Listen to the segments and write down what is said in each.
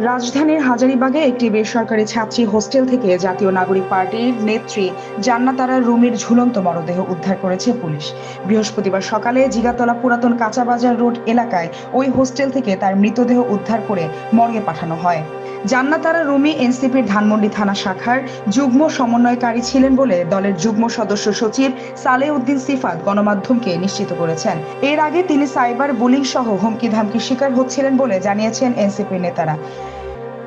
রাজধানীর হাজারিবাগে একটি বেসরকারি ছাত্রী হোস্টেল থেকে জাতীয় নাগরিক পার্টির নেত্রী জান্নাতারা রুমির ঝুলন্ত মরদেহ উদ্ধার করেছে পুলিশ। বৃহস্পতিবার সকালে জিগাতলা পুরাতন কাঁচাবাজার রোড এলাকায় ওই হোস্টেল থেকে তার মৃতদেহ উদ্ধার করে মর্গে পাঠানো হয়। জান্নাতারা রুমি এনসিপির ধানমন্ডি থানা শাখার যুগ্ম সমন্বয়কারী ছিলেন বলে দলের যুগ্ম সদস্য সচিব সালে উদ্দিন সিফাত গণমাধ্যমকে নিশ্চিত করেছেন। এর আগে তিনি সাইবার বুলিং সহ হুমকি ধামকির শিকার হচ্ছিলেন বলে জানিয়েছেন এনসিপির নেতারা।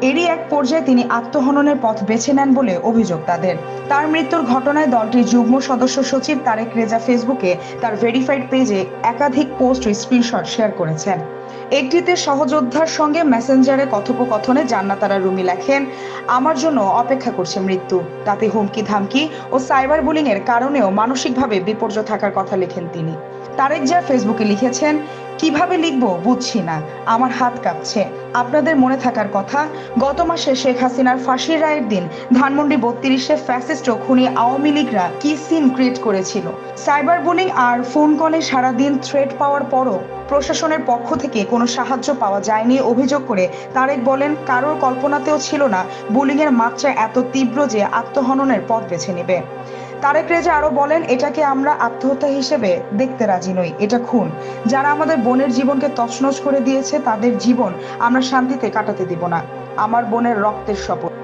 এরই এক পর্যায়ে তিনি আত্মহননের পথ বেছে নেন বলে অভিযোগ তাদের। তার মৃত্যুর ঘটনায় দলটির যুগ্ম সদস্য সচিব তারেক রেজা ফেসবুকে তার ভেরিফাইড পেজে একাধিক পোস্ট স্ক্রিনশট শেয়ার করেছেন। একটিতে সহযোদ্ধার সঙ্গে মেসেঞ্জারে কথোপকথনে জান্নাতারা রুমি লেখেন, আমার জন্য অপেক্ষা করছে মৃত্যু। তাতে হুমকি ধামকি ও সাইবার বুলিং এর কারণেও মানসিকভাবে বিপর্যয় থাকার কথা লেখেন তিনি। তারেক যা ফেসবুকে লিখেছেন, কীভাবে লিখব বুঝছি না। আমার হাত কাঁপছে। আপনাদের মনে থাকার কথা, গত মাসে শেখ হাসিনার ফাঁসির রায়ের দিন ধানমন্ডি বত্রিশে ফ্যাসিস্ট ও খুনি আওয়ামী লীগরা কি সিন ক্রিয়েট করেছিল? সাইবার বুলিং আর ফোন কলে সারাদিন থ্রেড পাওয়ার পরও প্রশাসনের পক্ষ থেকে কোনো সাহায্য পাওয়া যায়নি অভিযোগ করে তারেক বলেন, কারোর কল্পনাতেও ছিল না বুলিং এর মাত্রা এত তীব্র যে আত্মহননের পথ বেছে নেবে। তারেক রেজা আরও বলেন, এটাকে আমরা আত্মহত্যা হিসেবে দেখতে রাজি নই। এটা খুন। যারা আমাদের বোনের জীবনকে তছনছ করে দিয়েছে, তাদের জীবন আমরা শান্তিতে কাটাতে দিব না। আমার বোনের রক্তের শপথ।